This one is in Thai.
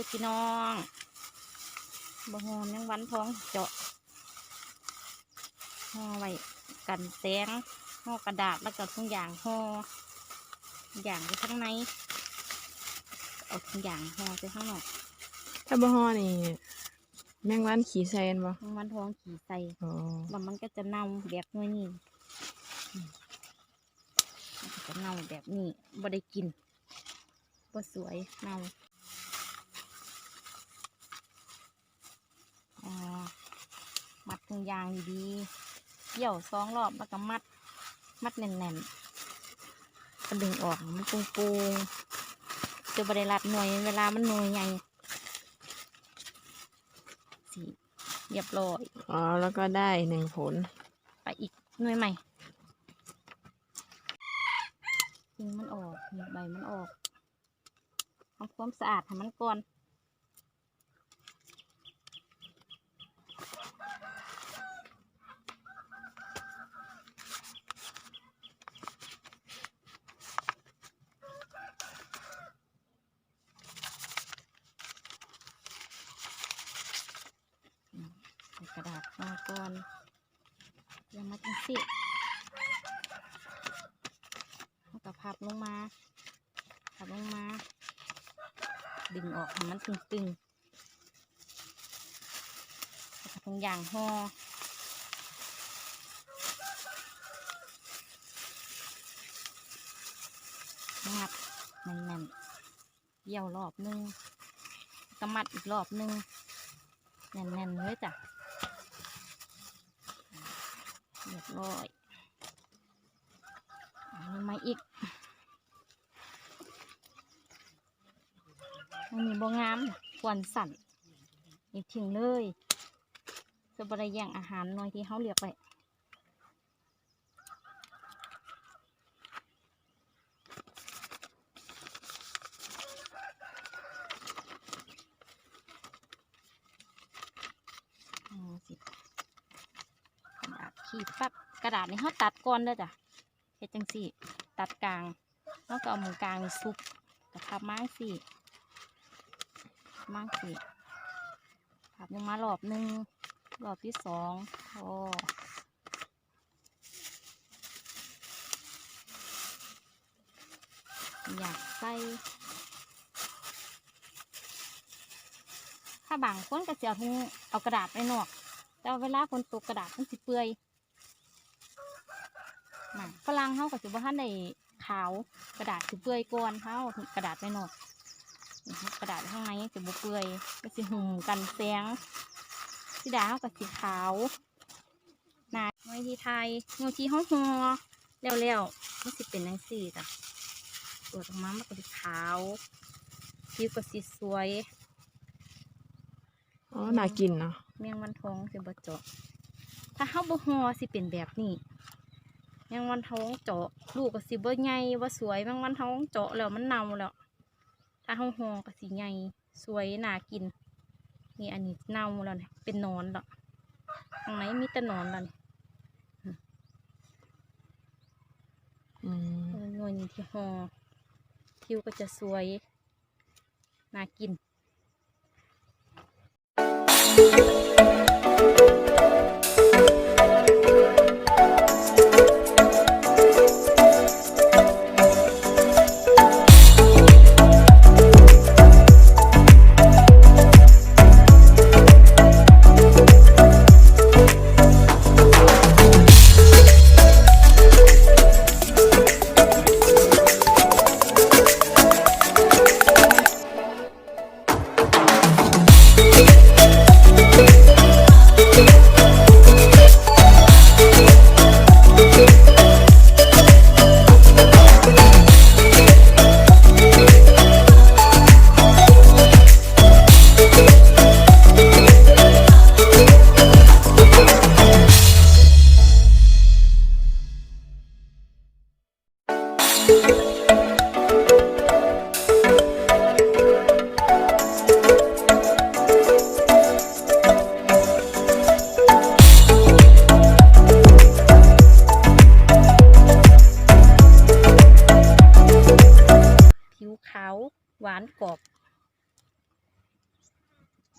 อมพี่ดาเด้อพี่น้องบ่หอมยังวันท้องเจาะห่อไว้กันแสงห่อกระดาษแล้วก็ทุกอย่างห่ออย่างไปข้างในเอาทุกอย่างห่อไปข้างนอกถ้าบ่ฮอนี่แมงวันขี่แซนบ่ยังวันท้องขี่ใส่อ๋อแล้วมันก็จะเน่าแบบนี้นี่อืมมันก็จะเน่าแบบนี้บ่ได้กินบ่สวยเน่าอ่า มัดทุกอย่างดีๆเกี่ยวสองรอบแล้วก็มัด มัดแน่นๆก็ดึงออกให้มันปูงๆจะบ่ได้รัดหน่วยเวลามันหน่วยใหญ่สิเรียบร้อยอ๋อแล้วก็ได้หนึ่งผล ไปอีกหน่วยใหม่ยิงมันออกนี่ใบมันออกทำความสะอาดให้มันก่อน อืมใส่กระดาษ มาก่อนยังมาจังสิแล้วก็พับลงมาพับลงมา ดึงออกให้มันตึงๆทุกอย่างห่อมัดแน่นๆเยี่ยวรอบนึงก็มัดอีกรอบนึงแน่นๆเลยจ้ะ เรียบร้อยอันนี้มาอีกอันนี้บงามควรสั่นอีกถึงเลยจะบริแย่งอาหารหน่อยที่เขาเรียกไปเอาสิ ขีดปั๊บกระดาษนี่เขาตัดก่อนเด้จ้ะเฮ็ดจังสี่ ตัดกลางแล้วก็เอาหมุมกลางมีซุปกระพับไม้สี่ม้สี่พับลงมารอบหนึ่งรอบที่สองพออยากใส่ถ้าบางคนก็จะเอาเอากระดาษไปนอกแต่เวลาฝนตกกระดาษมันสิเปื่อย น่ะฝรั่งเขาก็สิบ่ทันได้ขาวกระดาษสิเปื่อยก่อนเขาเอากระดาษไปนอกนี่ครับกระดาษข้างในสิบ่เปื่อยก็สิหุ่มกันแสงสีดาเขาก็สิขาวนาไว้ที่ไทยเงาที่ห้องหอแล้วๆมันสิเป็นจังซี่จ้ะตรวจออกมามันก็สิขาวผิวก็สิสวยอ๋อน่ากินเนาะเมียงวันทองสิบ่เจาะถ้าเฮาบ่ฮอสิเป็นแบบนี้ เมียงวันทองเจาะลูกก็สิบ่ใหญ่บ่สวยเมียงวันทองเจาะแล้วมันเน่าแล้วถ้าเฮาฮอก็สิใหญ่สวยน่ากิน นี่อันนี้เน่าแล้วเนี่ยเป็นหนอนแล้วข้างในมีแต่หนอนแล้วนี่อืมเออหน่วยนี้ที่ฮอผิวก็จะสวยน่ากิน